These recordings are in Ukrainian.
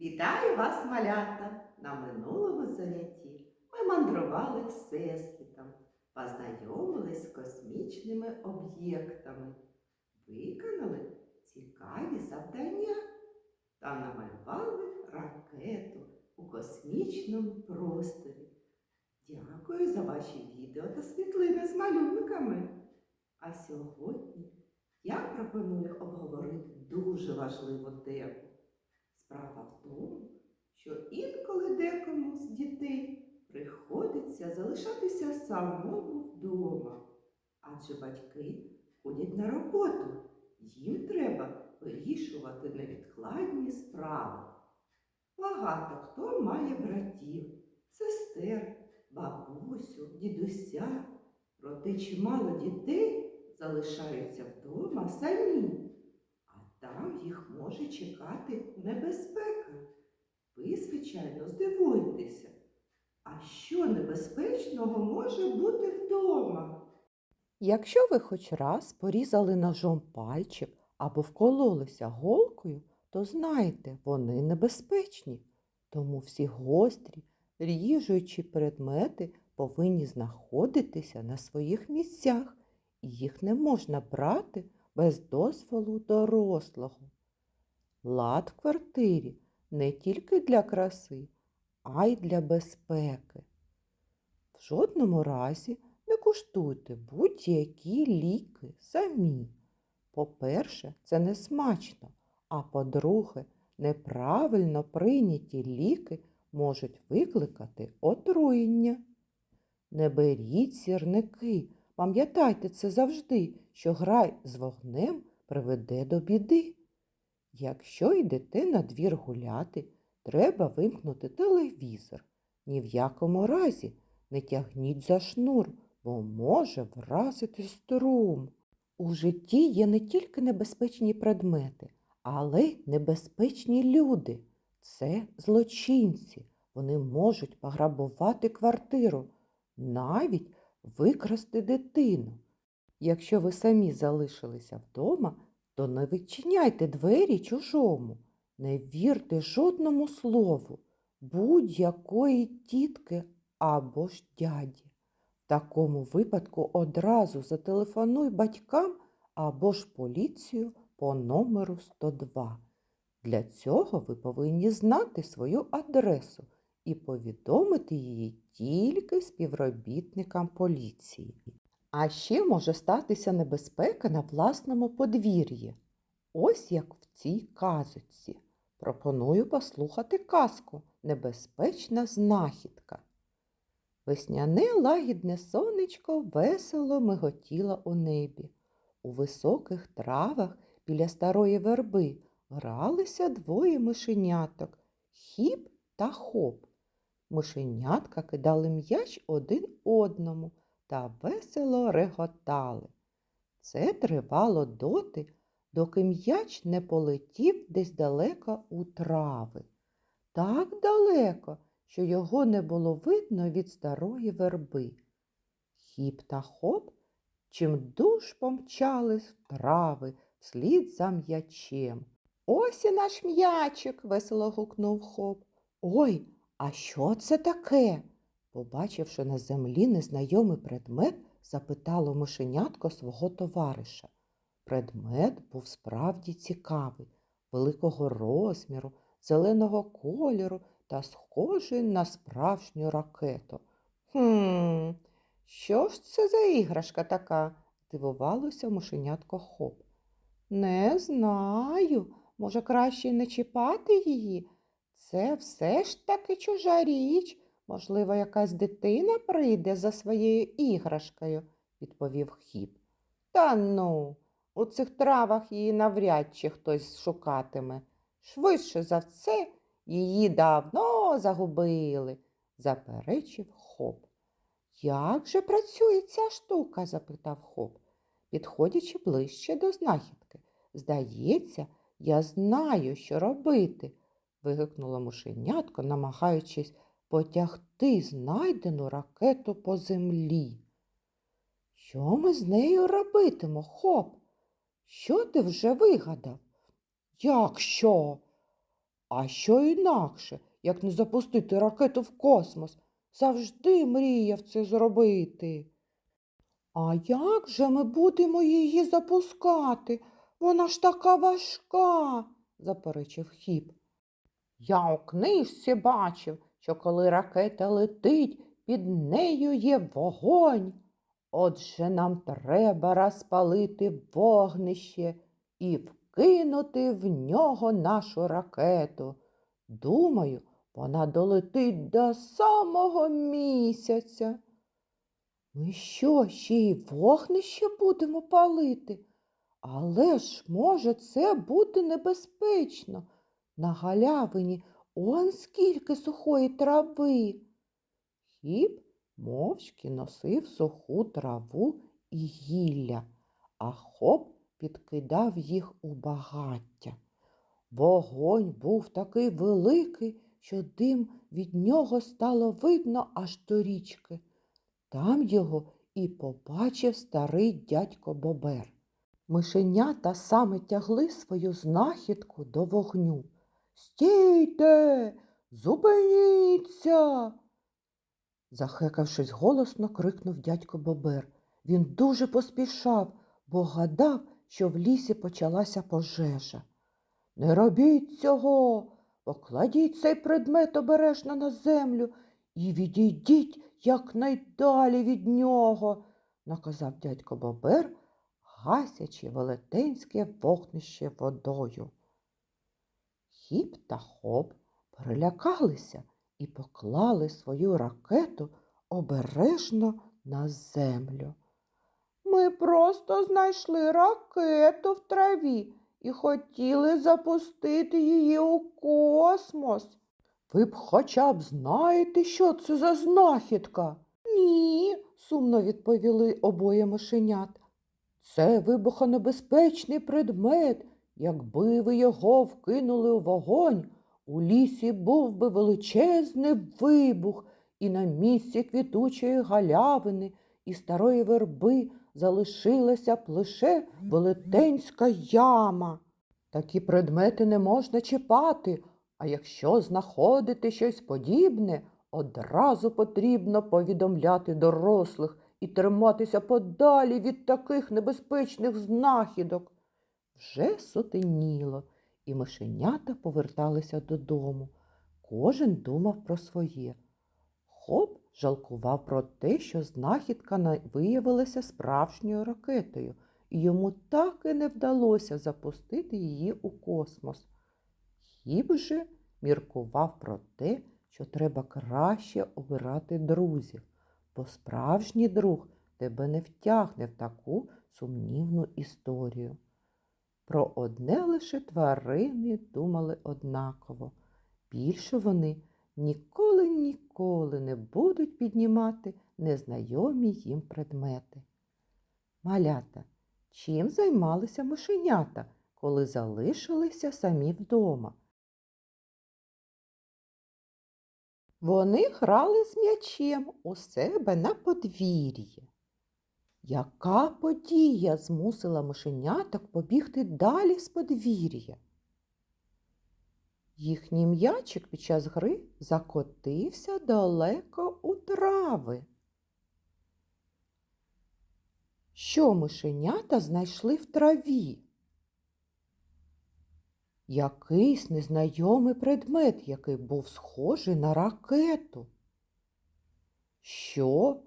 Вітаю вас, малята! На минулому занятті ми мандрували всесвітом, познайомились з космічними об'єктами, виконали цікаві завдання та намалювали ракету у космічному просторі. Дякую за ваші відео та світлини з малюнками. А сьогодні я пропоную обговорити дуже важливу тему. Справа в тому, що інколи декому з дітей приходиться залишатися самому вдома, адже батьки ходять на роботу, їм треба вирішувати невідкладні справи. Багато хто має братів, сестер, бабусю, дідуся, проте чимало дітей залишаються вдома самі. Там їх може чекати небезпека. Ви, звичайно, здивуєтеся. А що небезпечного може бути вдома? Якщо ви хоч раз порізали ножом пальчик або вкололися голкою, то знайте, вони небезпечні. Тому всі гострі, ріжучі предмети повинні знаходитися на своїх місцях, і їх не можна брати без дозволу дорослого. Лад в квартирі не тільки для краси, а й для безпеки. В жодному разі не куштуйте будь-які ліки самі. По-перше, це не смачно, а по-друге, неправильно прийняті ліки можуть викликати отруєння. Не беріть сірники, пам'ятайте це завжди, що грай з вогнем приведе до біди. Якщо йдете на двір гуляти, треба вимкнути телевізор. Ні в якому разі не тягніть за шнур, бо може вразити струм. У житті є не тільки небезпечні предмети, але й небезпечні люди. Це злочинці. Вони можуть пограбувати квартиру, навіть викрасти дитину. Якщо ви самі залишилися вдома, то не відчиняйте двері чужому, не вірте жодному слову будь-якої тітки або ж дяді. В такому випадку одразу зателефонуй батькам або ж поліцію по номеру 102. Для цього ви повинні знати свою адресу і повідомити її тільки співробітникам поліції. А ще може статися небезпека на власному подвір'ї. Ось як в цій казочці. Пропоную послухати казку Небезпечна знахідка. Весняне лагідне сонечко весело миготіло у небі. У високих травах біля старої верби гралися двоє мишеняток хіп та хоп. Мишенятка кидали м'яч один одному та весело реготали. Це тривало доти, доки м'яч не полетів десь далеко у трави. Так далеко, що його не було видно від старої верби. Хіп та хоп чимдуж помчали в трави вслід за м'ячем. Ось і наш м'ячик, весело гукнув хоп. Ой, а що це таке? Побачивши на землі незнайомий предмет, запитало мишенятко свого товариша. Предмет був справді цікавий, великого розміру, зеленого кольору та схожий на справжню ракету. Хм, що ж це за іграшка така? дивувалося мишенятко хоп. Не знаю, може, краще не чіпати її. Це все ж таки чужа річ. Можливо, якась дитина прийде за своєю іграшкою, відповів хіп. Та ну, у цих травах її навряд чи хтось шукатиме. Швидше за все, її давно загубили, заперечив хоп. Як же працює ця штука? запитав хоп, підходячи ближче до знахідки. Здається, я знаю, що робити, вигукнула мушенятко, намагаючись потягти знайдену ракету по землі. Що ми з нею робитимо, хоп? Що ти вже вигадав? Як що? А що інакше, як не запустити ракету в космос? Завжди мріяв це зробити. А як же ми будемо її запускати? Вона ж така важка, заперечив хіп. Я у книжці бачив, що коли ракета летить, під нею є вогонь. Отже, нам треба розпалити вогнище і вкинути в нього нашу ракету. Думаю, вона долетить до самого місяця. Ми що, ще й вогнище будемо палити? Але ж може це бути небезпечно. На галявині он скільки сухої трави. Хіп мовчки носив суху траву і гілля, а хоп підкидав їх у багаття. Вогонь був такий великий, що дим від нього стало видно аж до річки. Там його і побачив старий дядько Бобер. Мишенята саме тягли свою знахідку до вогню. Стійте, зупиніться. Захекавшись голосно, крикнув дядько Бобер. Він дуже поспішав, бо гадав, що в лісі почалася пожежа. Не робіть цього, покладіть цей предмет обережно на землю і відійдіть якнайдалі від нього, наказав дядько Бобер, гасячи велетенське вогнище водою. Хіп та хоп перелякалися і поклали свою ракету обережно на землю. Ми просто знайшли ракету в траві і хотіли запустити її у космос. Ви б хоча б знаєте, що це за знахідка? Ні, сумно відповіли обоє мишенят. Це вибухонебезпечний предмет. Якби ви його вкинули у вогонь, у лісі був би величезний вибух, і на місці квітучої галявини і старої верби залишилася б лише велетенська яма. Такі предмети не можна чіпати, а якщо знаходити щось подібне, одразу потрібно повідомляти дорослих і триматися подалі від таких небезпечних знахідок. Вже сутеніло, і мишенята поверталися додому. Кожен думав про своє. Хоп жалкував про те, що знахідка виявилася справжньою ракетою, і йому так і не вдалося запустити її у космос. Хіп же міркував про те, що треба краще обирати друзів, бо справжній друг тебе не втягне в таку сумнівну історію. Про одне лише тварини думали однаково. Більше вони ніколи ніколи не будуть піднімати незнайомі їм предмети. Малята, чим займалися мишенята, коли залишилися самі вдома? Вони грали з м'ячем у себе на подвір'ї. Яка подія змусила мишеняток побігти далі з подвір'я? Їхній м'ячик під час гри закотився далеко у трави. Що мишенята знайшли в траві? Якийсь незнайомий предмет, який був схожий на ракету. Що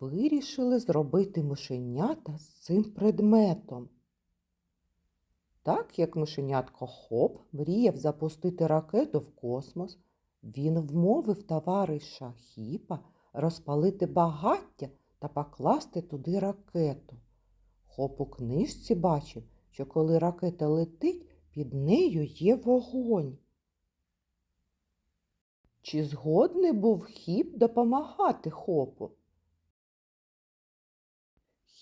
вирішили зробити мишенята з цим предметом? Так як мишенятко Хоп мріяв запустити ракету в космос, він вмовив товариша Хіпа розпалити багаття та покласти туди ракету. Хоп у книжці бачив, що коли ракета летить, під нею є вогонь. Чи згодний був Хіп допомагати Хопу?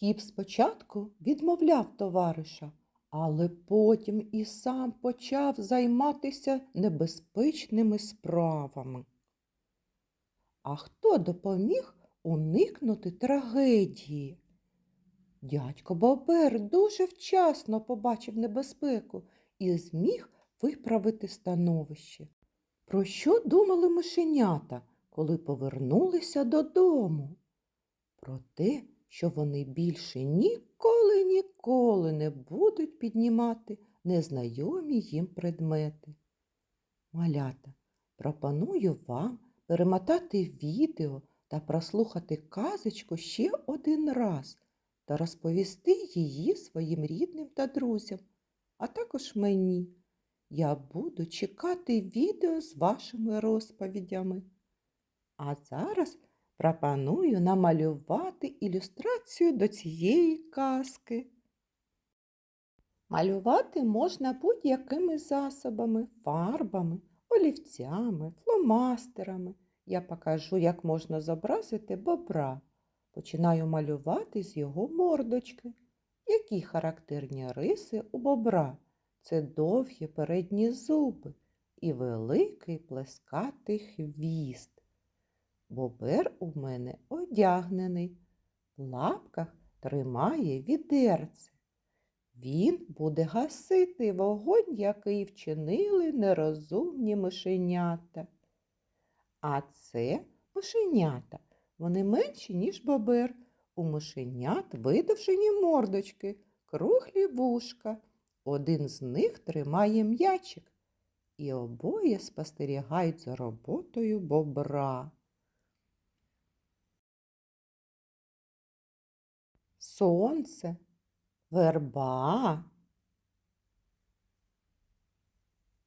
Хіп спочатку відмовляв товариша, але потім і сам почав займатися небезпечними справами. А хто допоміг уникнути трагедії? Дядько Бобер дуже вчасно побачив небезпеку і зміг виправити становище. Про що думали мишенята, коли повернулися додому? Про те, що вони більше ніколи ніколи не будуть піднімати незнайомі їм предмети. Малята, пропоную вам перемотати відео та прослухати казочку ще один раз та розповісти її своїм рідним та друзям, а також мені. Я буду чекати відео з вашими розповідями. А зараз пропоную намалювати ілюстрацію до цієї казки. Малювати можна будь-якими засобами, фарбами, олівцями, фломастерами. Я покажу, як можна зобразити бобра. Починаю малювати з його мордочки. Які характерні риси у бобра? Це довгі передні зуби і великий плескатий хвіст. Бобер у мене одягнений, в лапках тримає відерце. Він буде гасити вогонь, який вчинили нерозумні мишенята. А це мишенята. Вони менші, ніж бобер. У мишенят видовжені мордочки, круглі вушка. Один з них тримає м'ячик, і обоє спостерігають за роботою бобра. Сонце, верба.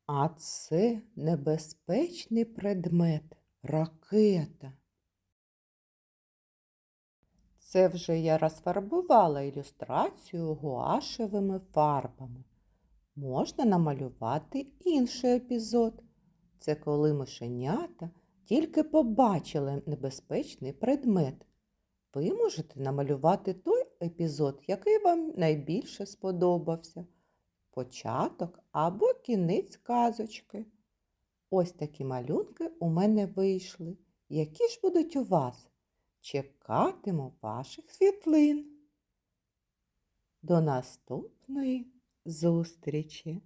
А це небезпечний предмет ракета. Це вже я розфарбувала ілюстрацію гуашевими фарбами. Можна намалювати інший епізод. Це коли мишенята тільки побачили небезпечний предмет. Ви можете намалювати той епізод, який вам найбільше сподобався. Початок або кінець казочки. Ось такі малюнки у мене вийшли. Які ж будуть у вас? Чекатиму ваших світлин. До наступної зустрічі!